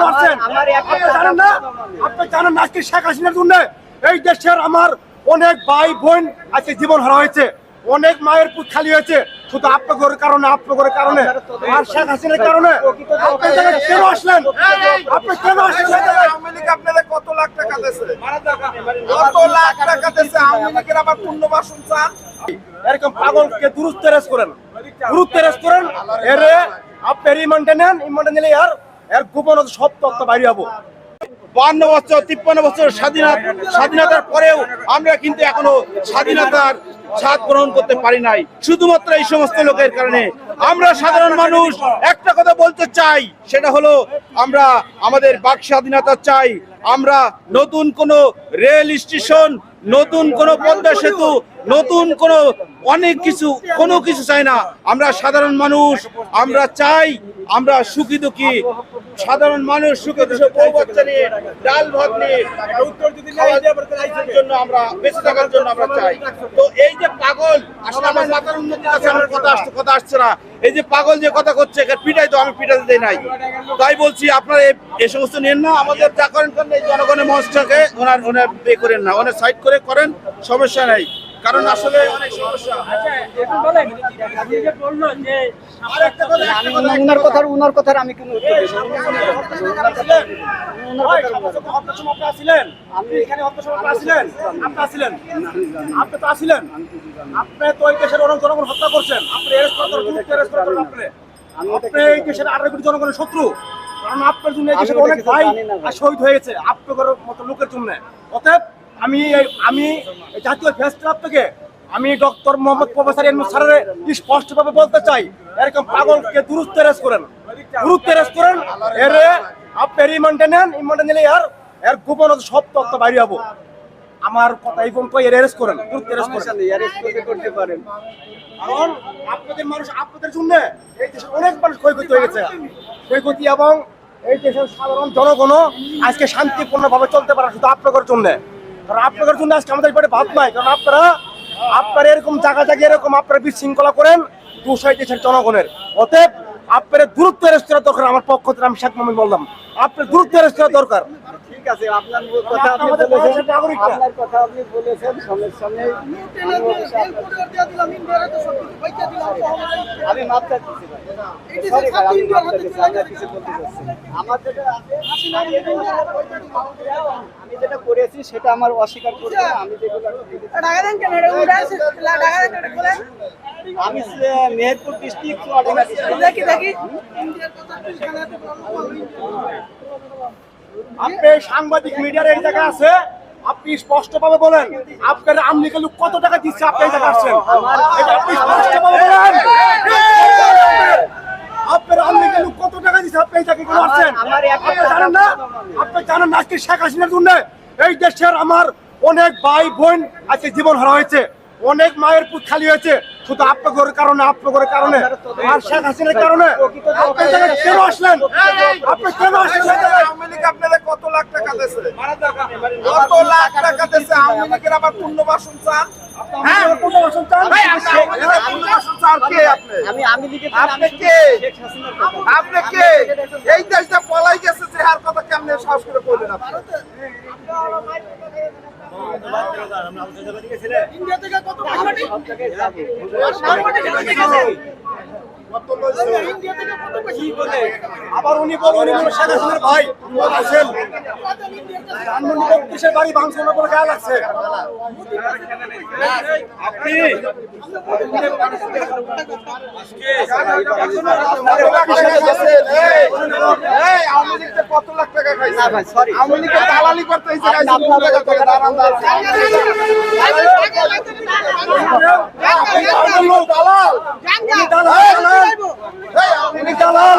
আপনি জানেন না? আপনি জানেন না আজকে শেখ হাসিনার জন্য এই দেশের আমার অনেক ভাই বোন আজকে জীবন হারা হয়েছে। অনেক মায়ের পুত খালি হয়েছে। শুধু আপনাদের কারণে আপনাদের কারণে। আর শেখ হাসিনার কারণে। আপনি কেন আসলেন? আপনি কেন আসলেন? কত লাখ টাকা দিয়েছে? কত লাখ টাকা দিয়েছে? আওয়ামী লীগের আবার পুনর্বাসন চান? এরকম পাগলকে দুরুস্ত রেস করেন। দুরুস্ত রেস করেন। এরে নেন। নিলে আর এর গোপন সব তথ্য বাইরে হব। বান্ন বছর, তিপ্পান্ন বছর স্বাধীনতা স্বাধীনতার পরেও আমরা কিন্তু এখনও স্বাধীনতার স্বাদ গ্রহণ করতে পারি নাই। শুধুমাত্র এই সমস্ত লোকের কারণে। আমরা সাধারণ মানুষ একটা কথা বলতে চাই, সেটা হলো আমরা আমাদের বাক স্বাধীনতা চাই। আমরা নতুন কোনো রেল স্টেশন, নতুন কোনো পদ্মা সেতু, নতুন কোনো অনেক কিছু, কোনো কিছু চাই না। আমরা সাধারণ মানুষ, আমরা চাই, আমরা সুখী দুঃখী সাধারণ মানুষ সুখে দুঃখে বউ বাচ্চা নিয়ে ডাল ভাত নিয়ে খাওয়ার জন্য আমরা বেঁচে থাকার জন্য আমরা চাই। তো এই যে পাগল আসলে আমার মাথার উন্নতি আছে আমার কথা আসছে কথা আসছে না। এই যে পাগল যে কথা করছে পিটাই তো আমি পিটাতে দেই নাই। তাই বলছি আপনারা এই সমস্ত নেন না আমাদের যা করেন করেন এই জনগণের মঞ্চটাকে ওনার ওনার করেন না ওনার সাইড করে করেন সমস্যা নাই। কারণ আসলে অনেক সমস্যা উনার কথার উনার কথার আমি কোনো আপনার আপনি আপনার তো এই দেশের অনেক জনগণ হত্যা করছেন। আপনি জন্য আপনি আপনি এই দেশের আঠারো কোটি জনগণের শত্রু। কারণ আপনার জন্য এই দেশের অনেক ভাই শহীদ হয়েছে। আপনাদের মতো লোকের জন্য। অতএব আমি আমি জাতীয় প্রেস ক্লাব থেকে আমি ডক্টর মোহাম্মদ প্রফেসর এন স্যারের স্পষ্টভাবে বলতে চাই? এরকম পাগলকে দুরুস্ত রেস করেন। গুরুত্ব রেস করেন এরে আপনি রিমান্ডে নেন রিমান্ডে নিলে আর এর গোপন সব তত্ত্ব বাইরে হব আমার কথা এই পর্যন্ত এর করেন গুরুত্ব অ্যারেস্ট করেন। করতে পারেন। কারণ আপনাদের মানুষ আপনাদের জন্য এই দেশের অনেক মানুষ ক্ষয়ক্ষতি হয়ে গেছে। ক্ষয়ক্ষতি এবং এই দেশের সাধারণ জনগণও আজকে শান্তিপূর্ণভাবে চলতে পারে শুধু আপনাদের জন্য। কারণ আপনাদের জন্য আজকে আমাদের পেটে ভাত নাই। কারণ আপনারা আপনারা এরকম জায়গা জায়গায় এরকম আপনারা বিশৃঙ্খলা করেন দুশো দেশের জনগণের। অতএব আপনার দূরত্ব রেস্তোরাঁ দরকার আমার পক্ষ থেকে, আমি শেখ মোহাম্মদ বললাম। আপনার দূরত্ব রেস্তোরাঁ দরকার। আছে আপনার কথা আপনি বলেছেন আপনার কথা আপনি বলেছেন সমস্যা নেই আমি মাপ চাচ্ছি। আমার যেটা আমি যেটা করেছি সেটা আমার অস্বীকার করব আমি যেগুলো আমি মেহেরপুর ডিস্ট্রিক্ট আপনি সাংবাদিক মিডিয়ার এই জায়গায় আছে আপনি স্পষ্টভাবে বলেন আপনার আমলিকে লোক কত টাকা দিচ্ছে আপনি এই জায়গায় আসছেন? এটা আপনি স্পষ্টভাবে বলেন। আপনার আমলিকে লোক কত টাকা দিচ্ছে আপনি এই জায়গায় কেন আসছেন? আপনি জানেন না? আপনি জানেন আজকে শেখ হাসিনার জন্য এই দেশের আমার অনেক ভাই বোন আজকে জীবন হারা হয়েছে। অনেক মায়ের পুত খালি হয়েছে। শুধু কারণে কারণে। আর শেখ হাসিনার কারণে। আপনি কেন আসলেন? আপনি কেন আসলেন কত লাখ টাকা দিয়েছে কত লাখ টাকা দিয়েছে আওয়ামী লীগের আবার পুনর্বাসন চান? হ্যাঁ পুনর্বাসন চান? ভাই, আমরা আওয়ামী লীগের পুনর্বাসন চান কে আপনি? আমি আমি লিখে আপনি কে? এই দেশটা পলাই গেছে যে হার কথা কেমনে সাহস করে বললেন আপনি? আবার উনি বলেন উনি বলেন শেখ হাসিনার ভাই আছেন ধানমন্ডি বত্রিশের বাড়ি গায়ে লাগছে আপনি? কত লাখ না ভাই, sorry. আওয়ামী লীগের দালালি করতে। আপনি লোক দালাল দালাল। দালাল।